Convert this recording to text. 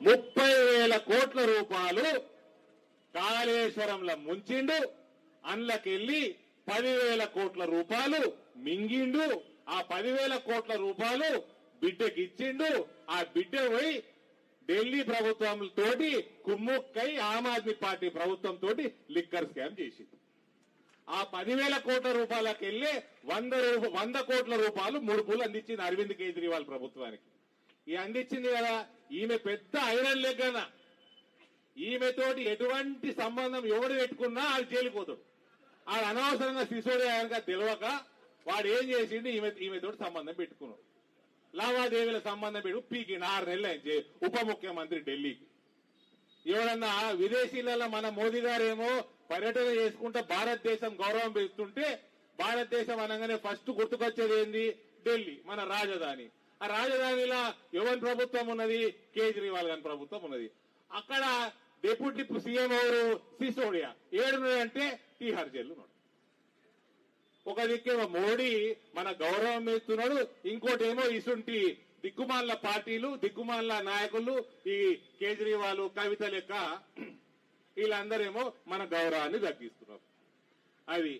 ముప్పై వేల కోట్ల రూపాయలు కాళేశ్వరంలో ముంచిండు అందులోకెళ్ళి పదివేల కోట్ల రూపాయలు మింగిండు. ఆ పదివేల కోట్ల రూపాయలు బిడ్డకి ఇచ్చిండు ఆ బిడ్డ పోయి ఢిల్లీ ప్రభుత్వం తోటి కుమ్ముక్కై ఆమ్ ఆద్మీ పార్టీ ప్రభుత్వం తోటి లిక్కర్ స్కామ్ చేసింది ఆ పదివేల కోట్ల రూపాయలకెళ్ళి వంద వంద కోట్ల రూపాయలు ముడుపులు అందించింది అరవింద్ కేజ్రీవాల్ ప్రభుత్వానికి. ఈ అందించింది కదా. ఈమె పెద్ద ఐరన్ లెగ్గన. ఈమెతోటి ఎటువంటి సంబంధం ఎవడు పెట్టుకున్నా అది జైలుపోతాడు ఆడు అనవసరంగా శిశువుడు కనుక తెలియక వాడు ఏం చేసిండు? ఈమె ఈమెతోటి సంబంధం పెట్టుకున్నాడు. లావాదేవీల సంబంధం పెట్టు పీకి ఆరు నెలలు ఆయన ఉప ముఖ్యమంత్రి ఢిల్లీకి. ఎవరన్నా విదేశీలలో మన మోదీ గారేమో పర్యటన చేసుకుంటే భారతదేశం గౌరవం పెంచుతుంటే భారతదేశం అనగానే ఫస్ట్ గుర్తుకొచ్చేది ఏంది? ఢిల్లీ మన రాజధాని. ఆ రాజధానిలో యువన్ ప్రభుత్వం ఉన్నది కేజ్రీవాల్ గారి ప్రభుత్వం ఉన్నది. అక్కడ డిప్యూటీ సీఎం ఎవరు? సిసోడియా. ఏడున్నాడంటే తీహార్ జైలు ఉన్నాడు. ఒక దిక్కేమో మోడీ మన గౌరవం ఇస్తున్నాడు ఇంకోటేమో ఇసుంటి దిక్కుమాల పార్టీలు దిక్కుమాల నాయకులు ఈ కేజ్రీవాల్ కవిత లెక్క వీళ్ళందరేమో మన గౌరవాన్ని తగ్గిస్తున్నారు. అది